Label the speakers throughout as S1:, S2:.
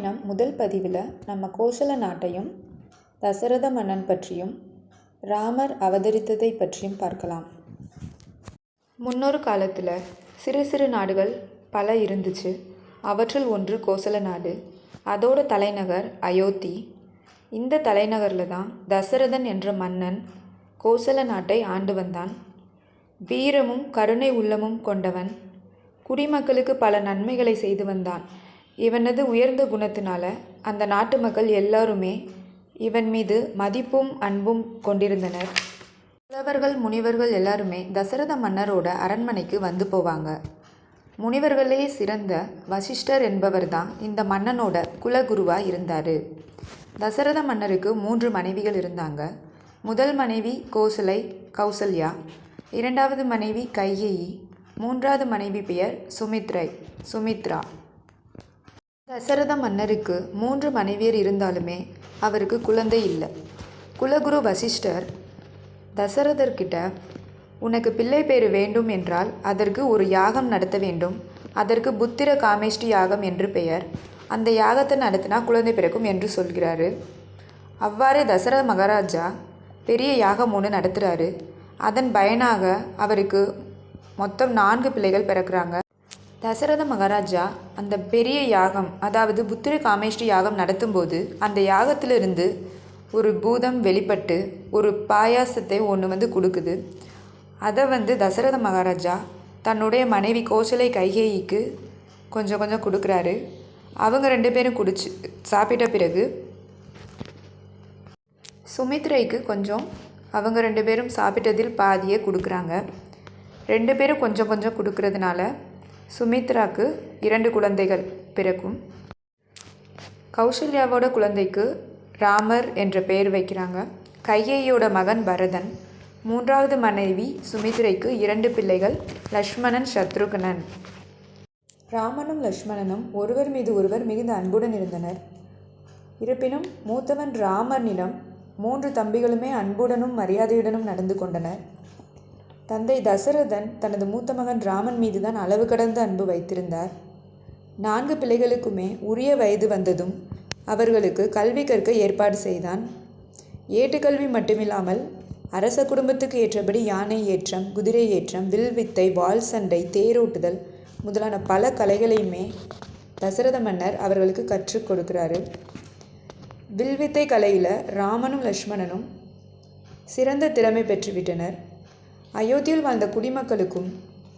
S1: ராமாயணம் முதல் பதிவில் நம்ம கோசல நாட்டையும் தசரத மன்னன் பற்றியும் ராமர் அவதரித்ததை பற்றியும் பார்க்கலாம். முன்னொரு காலத்தில் சிறு சிறு நாடுகள் பல இருந்துச்சு. அவற்றில் ஒன்று கோசல நாடு அதோட தலைநகர் அயோத்தி. இந்த தலைநகரில் தான் தசரதன் என்ற மன்னன் கோசல நாட்டை ஆண்டு வந்தான். வீரமும் கருணை உள்ளமும் கொண்டவன். குடிமக்களுக்கு பல நன்மைகளை செய்து வந்தான். இவனது உயர்ந்த குணத்தினால அந்த நாட்டு மக்கள் எல்லாருமே இவன் மீது மதிப்பும் அன்பும் கொண்டிருந்தனர். புலவர்கள் முனிவர்கள் எல்லாருமே தசரத மன்னரோட அரண்மனைக்கு வந்து போவாங்க. முனிவர்களே சிறந்த வசிஷ்டர் என்பவர் தான் இந்த மன்னனோட குலகுருவாக இருந்தார். தசரத மன்னருக்கு மூன்று மனைவிகள் இருந்தாங்க. முதல் மனைவி கோசலை கௌசல்யா. இரண்டாவது மனைவி கைகேயி. மூன்றாவது மனைவி பெயர் சுமித்ரை சுமித்ரா. தசரத மன்னருக்கு மூன்று மனைவியர் இருந்தாலுமே அவருக்கு குழந்தை இல்லை. குலகுரு வசிஷ்டர் தசரதர்கிட்ட உனக்கு பிள்ளை பேர் வேண்டும் என்றால் அதற்கு ஒரு யாகம் நடத்த வேண்டும். அதற்கு புத்திர காமேஷ்டி யாகம் என்று பெயர். அந்த யாகத்தை நடத்தினா குழந்தை பிறக்கும் என்று சொல்கிறாரு. அவ்வாறே தசரத மகாராஜா பெரிய யாகம் ஒன்று நடத்துகிறாரு அதன் பயனாக அவருக்கு மொத்தம் நான்கு பிள்ளைகள் பிறக்கிறாங்க. தசரத மகாராஜா அந்த பெரிய யாகம் அதாவது புத்திர காமேஷ்டி யாகம் நடத்தும்போது அந்த யாகத்திலிருந்து ஒரு பூதம் வெளிப்பட்டு ஒரு பாயாசத்தை ஒன்று வந்து கொடுக்குது. அதை வந்து தசரத மகாராஜா தன்னுடைய மனைவி கோசலை கைகேயிக்கு கொஞ்சம் கொஞ்சம் கொடுக்குறாரு. அவங்க ரெண்டு பேரும் குடிச்சு சாப்பிட்ட பிறகு சுமித்ரைக்கு கொஞ்சம் அவங்க ரெண்டு பேரும் சாப்பிட்டதில் பாதியை கொடுக்குறாங்க. ரெண்டு பேரும் கொஞ்சம் கொஞ்சம் கொடுக்கறதுனால சுமித்ராக்கு இரண்டு குழந்தைகள் பிறக்கும். கௌசல்யாவோட குழந்தைக்கு ராமர் என்ற பெயர் வைக்கிறாங்க. கையையோட மகன் பரதன். மூன்றாவது மனைவி சுமித்ரைக்கு இரண்டு பிள்ளைகள் லக்ஷ்மணன் சத்ருகனன் ராமனும் லக்ஷ்மணனும் ஒருவர் மீது ஒருவர் மிகுந்த அன்புடன் இருந்தனர். இருப்பினும் மூத்தவன் ராமனிடம் மூன்று தம்பிகளுமே அன்புடனும் மரியாதையுடனும் நடந்து கொண்டனர். தந்தை தசரதன் தனது மூத்த மகன் ராமன் மீதுதான் அளவு கடந்த அன்பு வைத்திருந்தார். நான்கு பிள்ளைகளுக்குமே உரிய வயது வந்ததும் அவர்களுக்கு கல்வி கற்க ஏற்பாடு செய்தான். ஏட்டுக்கல்வி மட்டுமில்லாமல் அரச குடும்பத்துக்கு ஏற்றபடி யானை ஏற்றம் குதிரை ஏற்றம் வில் வித்தை வாள் சண்டை தேரோட்டுதல் முதலான பல கலைகளையுமே தசரத மன்னர் அவர்களுக்கு கற்றுக் கொடுக்கிறாரு. வில்வித்தை கலையில் ராமனும் லக்ஷ்மணனும் சிறந்த திறமை பெற்றுவிட்டனர். அயோத்தியில் வாழ்ந்த குடிமக்களுக்கும்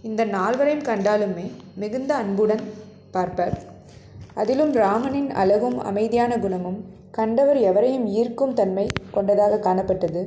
S1: இந்த நால்வரையும் கண்டாலுமே மிகுந்த அன்புடன் பார்ப்பர். அதிலும் ராமனின் அழகும் அமைதியான குணமும் கண்டவர் எவரையும் ஈர்க்கும் தன்மை கொண்டதாக காணப்பட்டது.